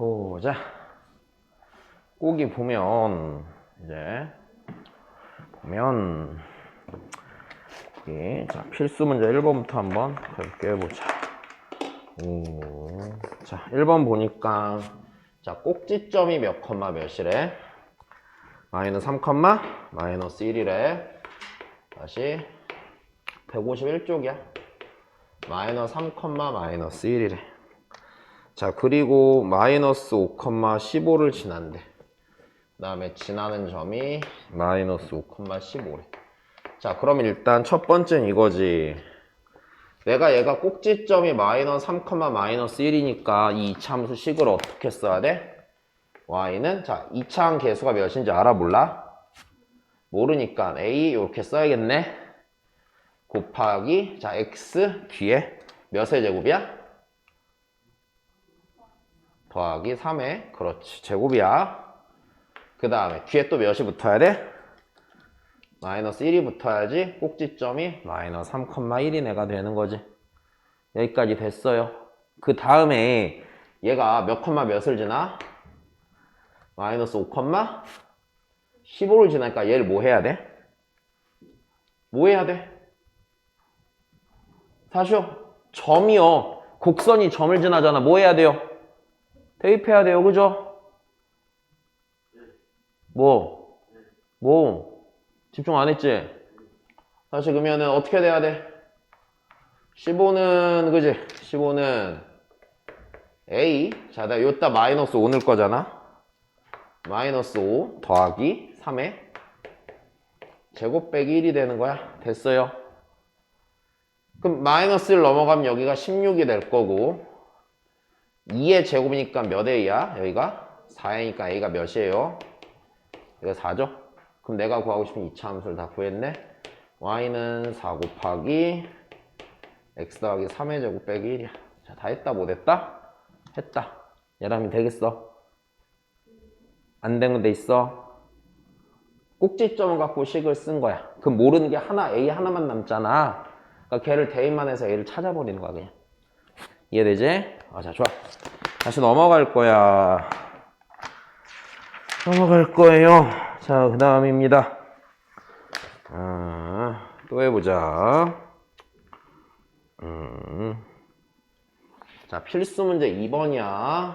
보자. 꼭이 보면 이제 보면 자 필수 문제 1번부터 한번 가볍게 해보자. 오, 자 1번 보니까 자 꼭지점이 몇 컴마 몇이래? 마이너스 3 컴마 마이너스 1이래. 다시 151쪽이야. 마이너스 3 컴마 마이너스 1이래. 자 그리고 마이너스 5 컴마 15를 지난대. 그 다음에 지나는 점이 마이너스 5 컴마 15래. 자 그럼 일단 첫 번째는 이거지. 내가 얘가 꼭지점이 마이너스 3, 마이너스 1이니까 이 이차함수 식을 어떻게 써야 돼? y는 자 이차항 개수가 몇인지 알아 몰라? 모르니까 a 이렇게 써야겠네. 곱하기 자 x 뒤에 몇의 제곱이야? 더하기 3의 그렇지 제곱이야. 그 다음에 뒤에 또 몇이 붙어야 돼? 마이너스 1이 붙어야지 꼭지점이 마이너스 3,1이 내가 되는 거지. 여기까지 됐어요. 그 다음에 얘가 몇 컴마 몇을 지나? 마이너스 5 컴마 15를 지나니까 얘를 뭐 해야 돼? 뭐 해야 돼? 다시요. 점이요. 곡선이 점을 지나잖아. 뭐 해야 돼요? 대입해야 돼요. 그죠? 뭐? 뭐? 집중 안 했지? 다시 그러면은 어떻게 돼야 돼? 15는 그지? 15는 A 자, 나 요따 마이너스 5 넣을 거잖아. 마이너스 5 더하기 3에 제곱 빼기 1이 되는 거야. 됐어요. 그럼 마이너스 1 넘어가면 여기가 16이 될 거고 2의 제곱이니까 몇 A야? 여기가 4A니까 A가 몇이에요? 이거 4죠? 그럼 내가 구하고 싶은 2차 함수를 다 구했네. y는 4 곱하기 x 더하기 3의 제곱 빼기 1이야. 자, 다 했다 못 했다? 했다. 얘라면 되겠어? 안 되는 데 있어? 꼭지점을 갖고 식을 쓴 거야. 그럼 모르는 게 하나, a 하나만 남잖아. 그러니까 걔를 대입만 해서 얘를 찾아버리는 거야, 그냥. 이해되지? 아, 자, 좋아. 다시 넘어갈 거야. 넘어갈 거예요. 자, 그 다음입니다. 아, 또 해보자. 음. 자, 필수 문제 2번이야.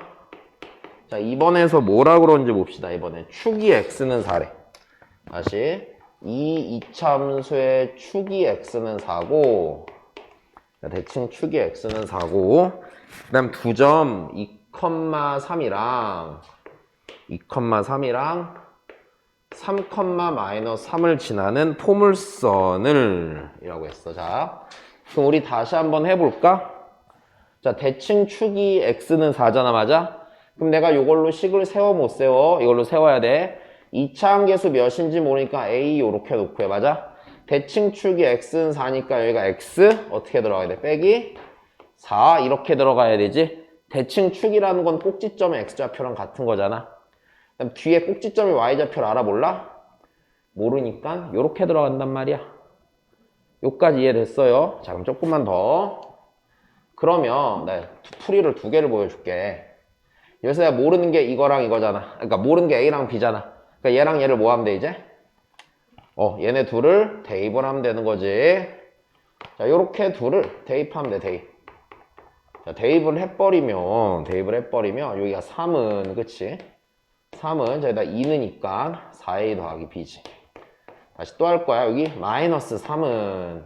자, 2번에서 뭐라 그런지 봅시다, 이번에. 축이 x는 4래. 다시. 이 이참수의 축이 x는 4고, 자, 대칭 축이 x는 4고, 그 다음 두 점 2,3이랑, 2,3이랑 3, 마이너스 3을 지나는 포물선을 이라고 했어. 자, 그럼 우리 다시 한번 해볼까? 자, 대칭 축이 x는 4잖아, 맞아? 그럼 내가 이걸로 식을 세워 못 세워? 이걸로 세워야 돼. 2차항 계수 몇인지 모르니까 a 요렇게 놓고 해, 맞아? 대칭 축이 x는 4니까 여기가 x 어떻게 들어가야 돼? 빼기 4 이렇게 들어가야 되지? 대칭 축이라는 건 꼭지점의 x좌표랑 같은 거잖아. 그럼 뒤에 꼭지점이 y좌표를 알아볼라? 모르니까 요렇게 들어간단 말이야. 요까지 이해됐어요? 자 그럼 조금만 더. 그러면 네, 풀이를 두 개를 보여줄게. 여기서 모르는 게 이거랑 이거잖아. 그러니까 모르는 게 A랑 B잖아. 그러니까 얘랑 얘를 뭐 하면 돼 이제? 어 얘네 둘을 대입을 하면 되는 거지. 자 요렇게 둘을 대입하면 돼 대입. 자, 대입을 해버리면 대입을 해버리면 여기가 3은 그치? 3은 저기다 2느니까 4a 더하기 b지. 다시 또 할 거야. 여기 마이너스 3은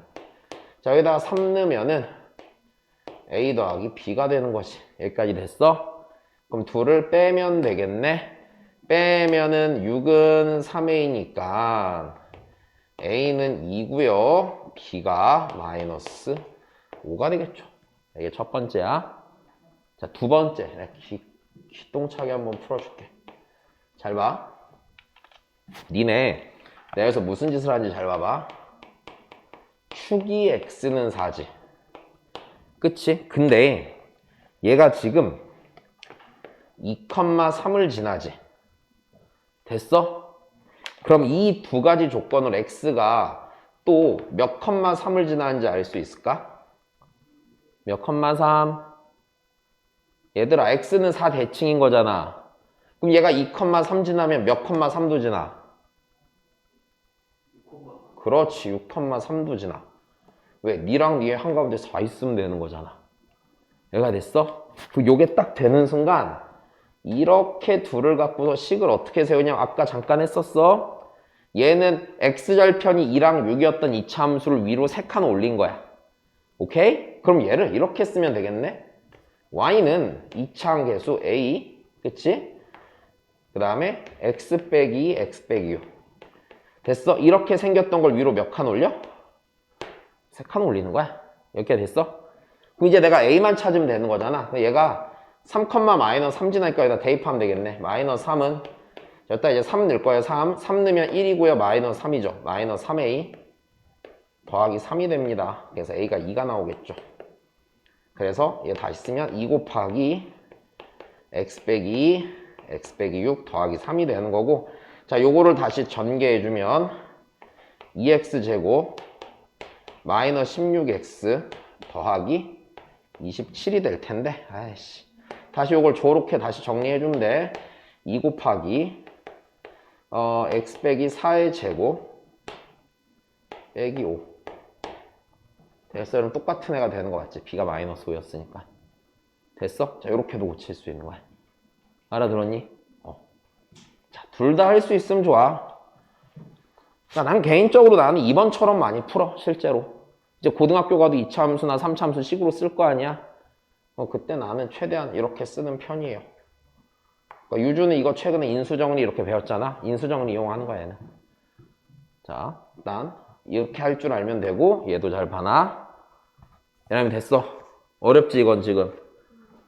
자 여기다가 3 넣으면은 a 더하기 b가 되는 거지. 여기까지 됐어? 그럼 둘을 빼면 되겠네. 빼면은 6은 3a니까 a는 2고요. b가 마이너스 5가 되겠죠. 이게 첫 번째야. 자, 두 번째. 기, 기똥차게 한번 풀어줄게. 잘 봐. 니네 내가 여기서 무슨 짓을 하는지 잘 봐봐. 축이 x는 4지. 그치? 근데 얘가 지금 2,3을 지나지. 됐어? 그럼 이 두 가지 조건으로 x가 또 몇 컴마 3을 지나는지 알 수 있을까? 몇 컴마 3? 얘들아 x는 4 대칭인 거잖아. 그럼 얘가 2,3 지나면 몇 컴마 3도 지나? 그렇지 6,3도 지나. 왜? 니랑 니의 한가운데 4 있으면 되는 거잖아. 얘가 됐어? 그 요게 딱 되는 순간 이렇게 둘을 갖고서 식을 어떻게 세우냐 아까 잠깐 했었어. 얘는 x절편이 2랑 6이었던 이차 함수를 위로 3칸 올린 거야. 오케이? 그럼 얘를 이렇게 쓰면 되겠네? y는 2차항 계수 a, 그치? 그 다음에 x 빼기 x 빼기 6. 됐어? 이렇게 생겼던 걸 위로 몇 칸 올려? 3칸 올리는 거야. 이렇게 됐어? 그럼 이제 내가 a만 찾으면 되는 거잖아. 얘가 3, 마이너스 3 지나니까 대입하면 되겠네. 마이너스 3은 여기다 이제 3 넣을 거예요. 3. 3 넣으면 1이고요. 마이너스 3이죠. 마이너스 3a 더하기 3이 됩니다. 그래서 a가 2가 나오겠죠. 그래서 얘 다시 쓰면 2 곱하기 x 빼기 x 빼기 6 더하기 3이 되는 거고 자 요거를 다시 전개해주면 2x 제곱 마이너스 16x 더하기 27이 될 텐데 아이씨 다시 요걸 저렇게 다시 정리해주면 돼. 2 곱하기 어, x 빼기 4의 제곱 빼기 5 됐어? 그럼 똑같은 애가 되는 거 맞지? b가 마이너스 5였으니까 됐어? 자 이렇게도 고칠 수 있는 거야 알아들었니? 어. 자, 둘 다 할 수 있으면 좋아 그러니까 난 개인적으로 나는 2번처럼 많이 풀어 실제로 이제 고등학교 가도 2차 함수나 3차 함수 식으로 쓸 거 아니야 어, 그때 나는 최대한 이렇게 쓰는 편이에요. 그러니까 유주는 이거 최근에 인수정리 이렇게 배웠잖아. 인수정리 이용하는 거야, 얘는. 자, 일단 이렇게 할 줄 알면 되고 얘도 잘 봐나. 이러면 됐어. 어렵지 이건 지금.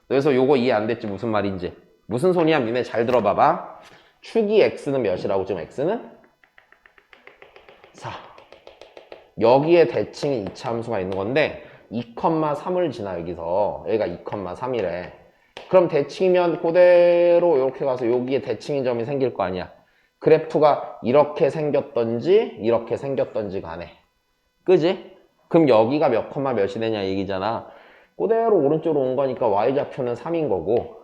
그래서 요거 이해 안 됐지 무슨 말인지. 무슨 소리야 니네 잘 들어봐봐. 축이 x는 몇이라고 지금 x는? 4. 여기에 대칭인 이차 함수가 있는 건데 2,3을 지나 여기서 여기가 2,3이래 그럼 대칭이면 그대로 이렇게 가서 여기에 대칭인 점이 생길 거 아니야 그래프가 이렇게 생겼던지 이렇게 생겼던지 간에 그지? 그럼 여기가 몇 컴마 몇이 되냐 얘기잖아 그대로 오른쪽으로 온 거니까 y좌표는 3인 거고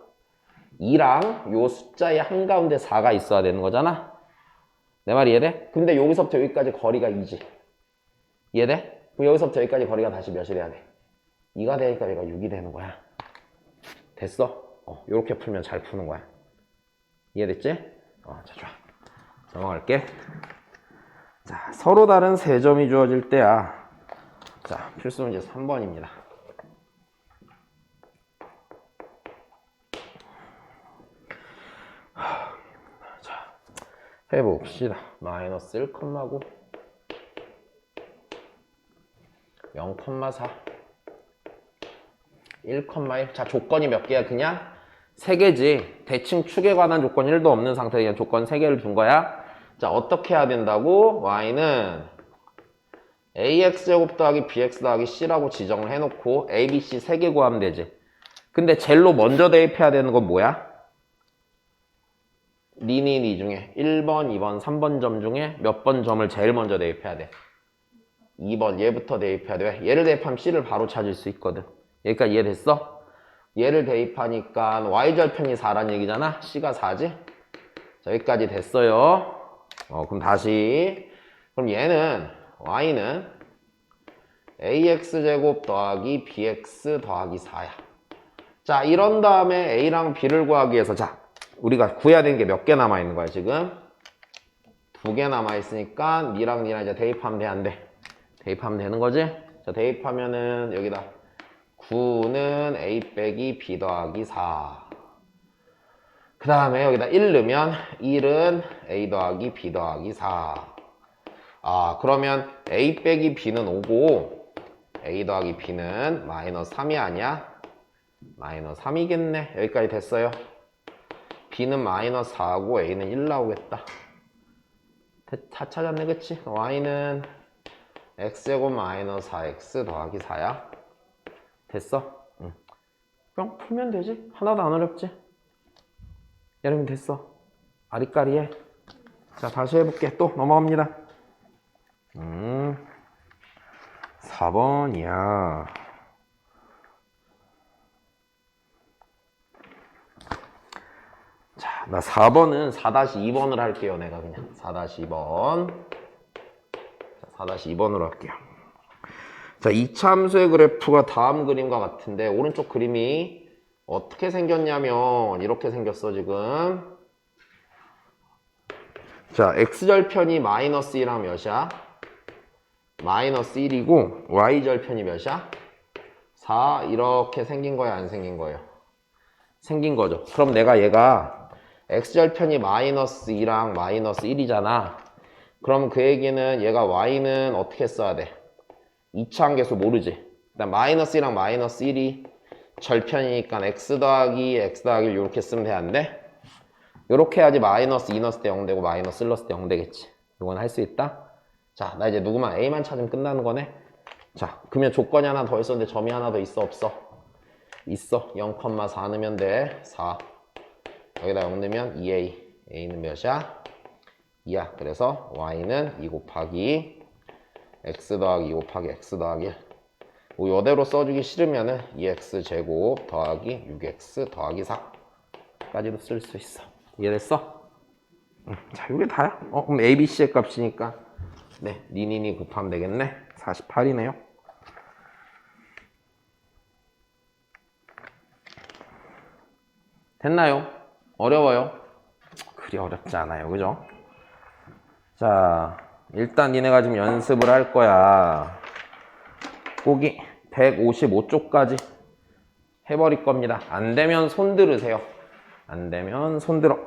2랑 요 숫자의 한가운데 4가 있어야 되는 거잖아 내 말 이해돼? 근데 여기서부터 여기까지 거리가 2지 이해돼? 그럼 여기서부터 여기까지 거리가 다시 몇이 돼야 돼? 2가 되니까 얘가 6이 되는 거야. 됐어? 어, 이렇게 풀면 잘 푸는 거야. 이해됐지? 어, 자, 좋아. 넘어갈게. 자, 서로 다른 세 점이 주어질 때야. 자, 필수 문제 3번입니다. 자, 해봅시다. 마이너스 1,9 0,4 1,1 자, 조건이 몇 개야, 그냥? 3개지. 대칭 축에 관한 조건 1도 없는 상태에 그냥 조건 3개를 준 거야. 자, 어떻게 해야 된다고? y는 ax제곱 더하기 bx 더하기 c라고 지정을 해놓고 a, b, c 3개 구하면 되지. 근데 젤로 먼저 대입해야 되는 건 뭐야? 니니 니 중에 1번, 2번, 3번 점 중에 몇 번 점을 제일 먼저 대입해야 돼? 2번 얘부터 대입해야 돼. 얘를 대입하면 C를 바로 찾을 수 있거든. 여기까지 이해됐어? 얘를 대입하니까 Y절편이 4란 얘기잖아. C가 4지? 자, 여기까지 됐어요. 어, 그럼 다시. 그럼 얘는 Y는 AX제곱 더하기 BX 더하기 4야. 자, 이런 다음에 A랑 B를 구하기 위해서 자, 우리가 구해야 되는 게 몇 개 남아 있는 거야, 지금? 두 개 남아 있으니까 니랑 니랑 이제 대입하면 돼, 안 돼? 대입하면 되는 거지? 자, 대입하면은 여기다 9는 a 빼기 b 더하기 4. 그 다음에 여기다 1 넣으면 1은 a 더하기 b 더하기 4. 아, 그러면 a 빼기 b는 5고 a 더하기 b는 마이너스 3이 아니야? 마이너스 3이겠네. 여기까지 됐어요. b는 마이너스 4고 a는 1 나오겠다. 다 찾았네, 그치? y는 x제곱 마이너스 4x 더하기 4야? 됐어? 응. 그냥 풀면 되지? 하나도 안 어렵지? 여러분 됐어. 아리까리해. 자, 다시 해볼게. 또 넘어갑니다. 음, 4번이야. 나 4번은 4-2번을 할게요. 내가 그냥 4-2번. 4-2번으로 할게요. 자, 이참수의 그래프가 다음 그림과 같은데 오른쪽 그림이 어떻게 생겼냐면 이렇게 생겼어 지금. 자, x절편이 마이너스 1하면 몇이야? 마이너스 1이고 y절편이 몇이야? 4 이렇게 생긴 거야 안 생긴 거예요? 생긴 거죠. 그럼 내가 얘가 x절편이 마이너스 2랑 마이너스 1이잖아. 그럼 그 얘기는 얘가 y는 어떻게 써야 돼? 2차 함계수 모르지. 일단 마이너스 1랑 마이너스 1이 절편이니까 x 더하기 x 더하기 이렇게 쓰면 돼? 이렇게 해야지 마이너스 2 넣었을 때 0 되고 마이너스 1 넣었을 때 0 되겠지. 이건 할 수 있다? 자, 나 이제 누구만 a만 찾으면 끝나는 거네. 자, 그러면 조건이 하나 더 있었는데 점이 하나 더 있어 없어? 있어. 0,4 넣으면 돼. 4. 여기다 0 넣으면 2a. a는 몇이야? 2야. 그래서 y는 2 곱하기 x 더하기 2 곱하기 x 더하기 1. 뭐 이대로 써주기 싫으면은 2x 제곱 더하기 6x 더하기 4까지도 쓸 수 있어. 이해됐어? 응. 자, 이게 다야. 어, 그럼 a, b, c의 값이니까 네, 니니니 곱하면 되겠네. 48이네요. 됐나요? 어려워요? 그리 어렵지 않아요. 그죠? 자, 일단 니네가 지금 연습을 할 거야. 보기 155쪽까지 해버릴 겁니다. 안 되면 손 들으세요. 안 되면 손 들어.